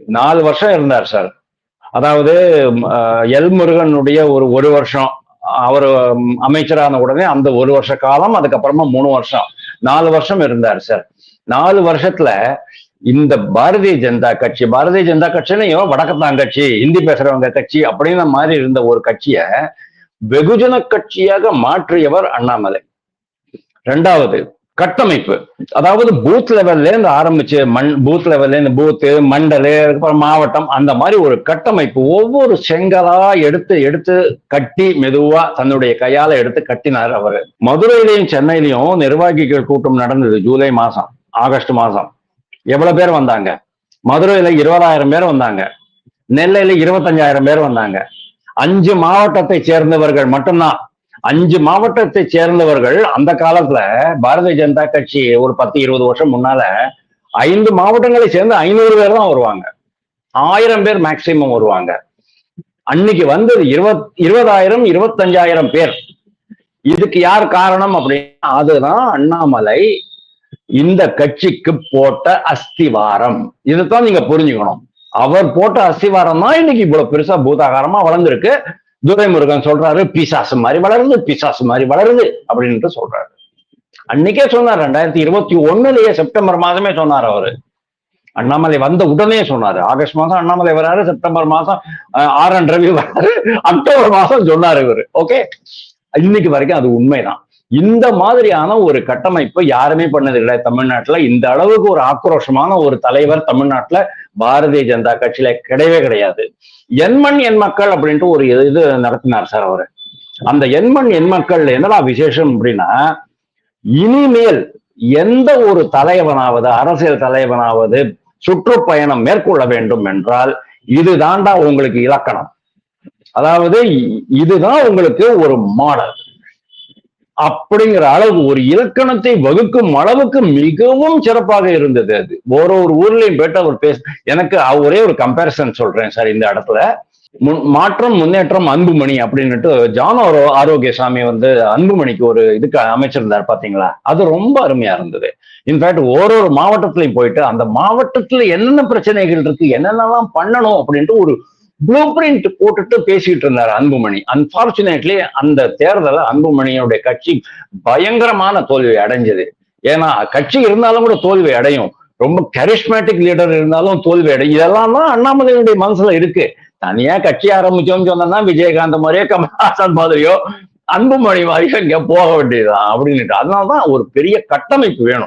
நாலு வருஷம் இருந்தார் சார். அதாவது அஹ், எல் முருகனுடைய ஒரு ஒரு வருஷம் அவர் அமைச்சரான உடனே அந்த ஒரு வருஷ காலம் அதுக்கப்புறமா மூணு வருஷம் நாலு வருஷம் இருந்தார் சார். நாலு வருஷத்துல இந்த பாரதிய ஜனதா கட்சி பாரதிய ஜனதா கட்சின்னு வடக்கத்தான் கட்சி ஹிந்தி பேசுறவங்க கட்சி அப்படிங்கிற மாதிரி இருந்த ஒரு கட்சிய வெகுஜன கட்சியாக மாற்றியவர் அண்ணாமலை. ரெண்டாவது கட்டமைப்பு. அதாவது பூத் லெவல்ல இருந்து ஆரம்பிச்சு மண் பூத் லெவல்ல இருந்து பூத்து மண்டல் அதுக்கப்புறம் மாவட்டம் அந்த மாதிரி ஒரு கட்டமைப்பு ஒவ்வொரு செங்கலா எடுத்து எடுத்து கட்டி மெதுவா தன்னுடைய கையால எடுத்து கட்டினார் அவர். மதுரையிலையும் சென்னையிலையும் நிர்வாகிகள் கூட்டம் நடந்தது ஜூலை மாசம் ஆகஸ்ட் மாசம். எவ்வளவு பேர் வந்தாங்க? மதுரையில இருபதாயிரம் பேர் வந்தாங்க. நெல்லையில இருபத்தஞ்சாயிரம் பேர் வந்தாங்க. அஞ்சு மாவட்டத்தை சேர்ந்தவர்கள் மட்டும்தான். அஞ்சு மாவட்டத்தை சேர்ந்தவர்கள் அந்த காலத்துல பாரதிய ஜனதா கட்சி ஒரு பத்து இருபது வருஷம் முன்னால ஐந்து மாவட்டங்களை சேர்ந்து ஐநூறு பேர் தான் வருவாங்க. ஆயிரம் பேர் மேக்சிமம் வருவாங்க. அன்னைக்கு வந்தது இருபத் இருபதாயிரம் இருபத்தஞ்சாயிரம் பேர். இதுக்கு யார் காரணம் அப்படின்னா அதுதான் அண்ணாமலை இந்த கட்சிக்கு போட்ட அஸ்திவாரம். இதுதான் நீங்க புரிஞ்சுக்கணும். அவர் போட்ட அஸ்திவாரம் தான் இன்னைக்கு இவ்வளவு பெருசா பூதாகாரமா வளர்ந்துருக்கு. துரைமுருகன் சொல்றாரு பிசாசு மாதிரி வளருது பிசாசு மாதிரி வளருது அப்படின்ட்டு சொல்றாரு. அன்னைக்கே சொன்னார் ரெண்டாயிரத்தி இருபத்தி ஒண்ணுலயே செப்டம்பர் மாதமே சொன்னார் அவரு. அண்ணாமலை வந்த உடனே சொன்னாரு. ஆகஸ்ட் மாசம் அண்ணாமலை வராரு செப்டம்பர் மாசம் அஹ், ஆர் என் ரவி வராரு அக்டோபர் மாசம் சொன்னாரு இவரு. ஓகே? இன்னைக்கு வரைக்கும் அது உண்மைதான். இந்த மாதிரியான ஒரு கட்டமைப்பு யாருமே பண்ணது கிடையாது தமிழ்நாட்டுல. இந்த அளவுக்கு ஒரு ஆக்ரோஷமான ஒரு தலைவர் தமிழ்நாட்டுல பாரதிய ஜனதா கட்சியில கிடையவே கிடையாது. எண்மண் எண் மக்கள் அப்படின்ட்டு ஒரு இது நடத்தினார் சார் அவரு. அந்த எண்மண் எண் மக்கள் என்னடா விசேஷம் அப்படின்னா இனிமேல் எந்த ஒரு தலைவனாவது அரசியல் தலைவனாவது சுற்றுப்பயணம் மேற்கொள்ள வேண்டும் என்றால் இது தாண்டா உங்களுக்கு இலக்கணம். அதாவது இதுதான் உங்களுக்கு ஒரு மாடல். அப்படிங்கிற அளவு ஒரு இலக்கணத்தை வகுக்கும் அளவுக்கு மிகவும் சிறப்பாக இருந்தது அது. ஒரு ஒரு ஊர்லயும் போயிட்டு அவர் பேச எனக்கு ஒரே ஒரு கம்பேரிசன் சொல்றேன் சார் இந்த இடத்துல. முன்- மாற்றம் முன்னேற்றம் அன்புமணி அப்படின்னுட்டு ஜான் ஆரோக்கியசாமி வந்து அன்புமணிக்கு ஒரு இதுக்கு அமைச்சிருந்தார் பாத்தீங்களா? அது ரொம்ப அருமையா இருந்தது. இன்ஃபேக்ட் ஒரு ஒரு மாவட்டத்திலையும் போயிட்டு அந்த மாவட்டத்துல என்னென்ன பிரச்சனைகள் இருக்கு என்னென்னலாம் பண்ணணும் அப்படின்ட்டு ஒரு ப்ளூ பிரிண்ட் போட்டுட்டு பேசிட்டு இருந்தார் அன்புமணி. அன்பார்ச்சுனேட்லி அந்த தேர்தல அன்புமணியோட கட்சி பயங்கரமான தோல்வி அடைஞ்சது. ஏன்னா கட்சி இருந்தாலும் கூட தோல்வி அடையும். ரொம்ப கரிஷ்மேட்டிக் லீடர் இருந்தாலும் தோல்வி அடையும். இதெல்லாம் தான் அண்ணாமலையினுடைய மனசுல இருக்கு. தனியா கட்சி ஆரம்பிச்சோம்னு சொன்னா விஜயகாந்த் மாதிரியோ கமல்ஹாசன் மாதிரியோ அன்புமணி மாதிரியோ இங்க போக வேண்டியதுதான் அப்படின்னுட்டு. அதனாலதான் ஒரு பெரிய கட்டமைப்பு வேணும்.